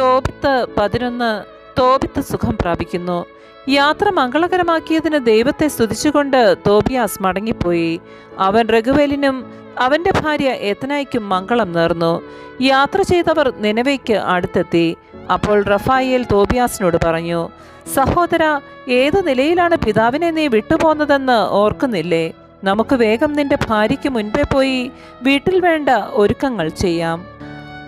തോബിത്ത് പതിനൊന്ന് തോബിത്ത് സുഖം പ്രാപിക്കുന്നു. യാത്ര മംഗളകരമാക്കിയതിന് ദൈവത്തെ സ്തുതിച്ചുകൊണ്ട് തോബിയാസ് മടങ്ങിപ്പോയി. അവൻ രഘുവേലിനും അവന്റെ ഭാര്യ എത്തനായിക്കും മംഗളം നേർന്നു. യാത്ര ചെയ്തവർ നിലവയ്ക്ക് അടുത്തെത്തി. അപ്പോൾ റഫായേൽ തോബിയാസിനോട് പറഞ്ഞു സഹോദര ഏതു നിലയിലാണ് പിതാവിനെ നീ വിട്ടുപോന്നതെന്ന് ഓർക്കുന്നില്ലേ? നമുക്ക് വേഗം നിന്റെ ഭാര്യയ്ക്ക് മുൻപേ പോയി വീട്ടിൽ വേണ്ട ഒരുക്കങ്ങൾ ചെയ്യാം.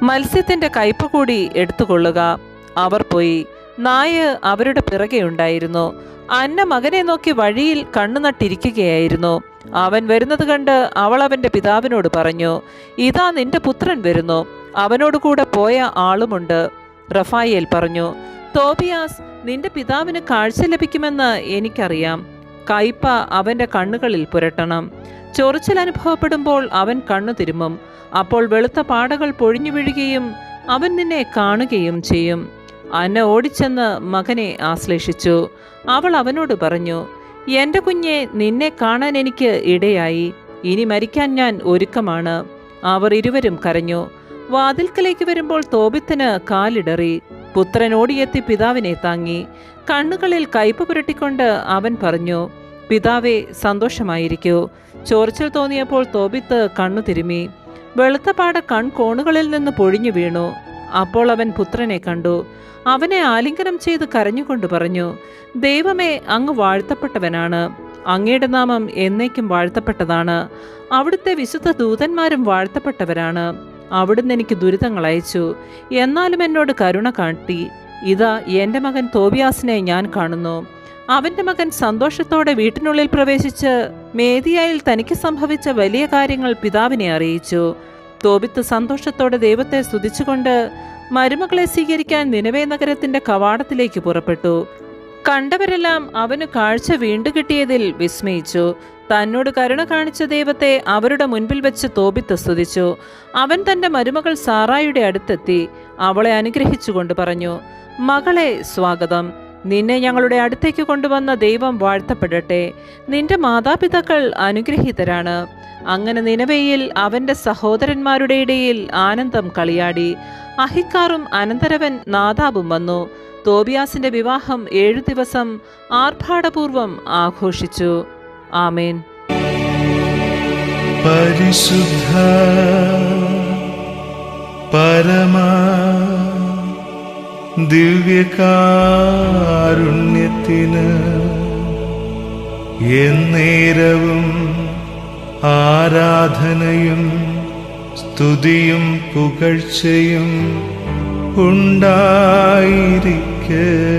മത്സ്യത്തിന്റെ കയ്പ് കൂടി എടുത്തുകൊള്ളുക. അവർ പോയി. നായ് അവരുടെ പിറകെ ഉണ്ടായിരുന്നു. അന്ന മകനെ നോക്കി വഴിയിൽ കണ്ണു നട്ടിരിക്കുകയായിരുന്നു. അവൻ വരുന്നത് കണ്ട് അവൾ അവന്റെ പിതാവിനോട് പറഞ്ഞു ഇതാ നിന്റെ പുത്രൻ വരുന്നു. അവനോട് കൂടെ പോയ ആളുമുണ്ട്. റഫായേൽ പറഞ്ഞു തോബിയാസ് നിന്റെ പിതാവിന് കാഴ്ച ലഭിക്കുമെന്ന് എനിക്കറിയാം. കയ്പ അവന്റെ കണ്ണുകളിൽ പുരട്ടണം. ചൊറിച്ചിൽ അനുഭവപ്പെടുമ്പോൾ അവൻ കണ്ണു തിരുമും. അപ്പോൾ വെളുത്ത പാടകൾ പൊഴിഞ്ഞു വീഴുകയും അവൻ നിന്നെ കാണുകയും ചെയ്യും. അന്ന ഓടിച്ചെന്ന് മകനെ ആശ്ലേഷിച്ചു. അവൾ അവനോട് പറഞ്ഞു എന്റെ കുഞ്ഞെ നിന്നെ കാണാൻ എനിക്ക് ഇടയായി. ഇനി മരിക്കാൻ ഞാൻ ഒരുക്കമാണ്. അവർ ഇരുവരും കരഞ്ഞു. വാതിൽക്കലേക്ക് വരുമ്പോൾ തോബിത്തിന് കാലിടറി. പുത്രൻ ഓടിയെത്തി പിതാവിനെ താങ്ങി. കണ്ണുകളിൽ കയ്പ് പുരട്ടിക്കൊണ്ട് അവൻ പറഞ്ഞു പിതാവേ സന്തോഷമായിരിക്കൂ. ചോർച്ചൽ തോന്നിയപ്പോൾ തോബിത്ത് കണ്ണു തിരുമി. വെളുത്ത പാട കൺകോണുകളിൽ നിന്ന് പൊഴിഞ്ഞു വീണു. അപ്പോൾ അവൻ പുത്രനെ കണ്ടു. അവനെ ആലിംഗനം ചെയ്ത് കരഞ്ഞുകൊണ്ട് പറഞ്ഞു ദൈവമേ അങ്ങ് വാഴ്ത്തപ്പെട്ടവനാണ്. അങ്ങയുടെ നാമം എന്നേക്കും വാഴ്ത്തപ്പെട്ടതാണ്. അവിടുത്തെ വിശുദ്ധ ദൂതന്മാരും വാഴ്ത്തപ്പെട്ടവരാണ്. അവിടുന്ന് എനിക്ക് ദുരിതങ്ങൾ അയച്ചു. എന്നാലും എന്നോട് കരുണ കാട്ടി. ഇതാ എന്റെ മകൻ തോബിയാസിനെ ഞാൻ കാണുന്നു. അവന്റെ മകൻ സന്തോഷത്തോടെ വീട്ടിനുള്ളിൽ പ്രവേശിച്ച് മേദിയായിൽ തനിക്ക് സംഭവിച്ച വലിയ കാര്യങ്ങൾ പിതാവിനെ അറിയിച്ചു. തോബിത്ത് സന്തോഷത്തോടെ ദൈവത്തെ സ്തുതിച്ചുകൊണ്ട് മരുമകളെ സ്വീകരിക്കാൻ നിലവേ നഗരത്തിന്റെ കവാടത്തിലേക്ക് പുറപ്പെട്ടു. കണ്ടവരെല്ലാം അവന് കാഴ്ച വീണ്ടു കിട്ടിയതിൽ വിസ്മയിച്ചു. തന്നോട് കരുണ കാണിച്ച ദൈവത്തെ അവരുടെ മുൻപിൽ വെച്ച് തോപിത്ത് സ്തുതിച്ചു. അവൻ തന്റെ മരുമകൾ സാറായുടെ അടുത്തെത്തി അവളെ അനുഗ്രഹിച്ചുകൊണ്ട് പറഞ്ഞു മകളെ സ്വാഗതം. നിന്നെ ഞങ്ങളുടെ അടുത്തേക്ക് കൊണ്ടുവന്ന ദൈവം വാഴ്ത്തപ്പെടട്ടെ. നിന്റെ മാതാപിതാക്കൾ അനുഗ്രഹീതരാണ്. അങ്ങനെ നിലവയിൽ അവന്റെ സഹോദരന്മാരുടെ ഇടയിൽ ആനന്ദം കളിയാടി. അഹിക്കാറും അനന്തരവൻ നാദാബും വന്നു. തോബിയാസിന്റെ വിവാഹം ഏഴു ദിവസം ആർഭാടപൂർവം ആഘോഷിച്ചു. ആമേൻ. പരിശുദ്ധ പരമ ദിവ്യകാരുണ്യത്തിന് എന്നേരവും ആരാധനയും സ്തുതിയും പുകഴ്ചയും ഉണ്ടായിരിക്കട്ടെ que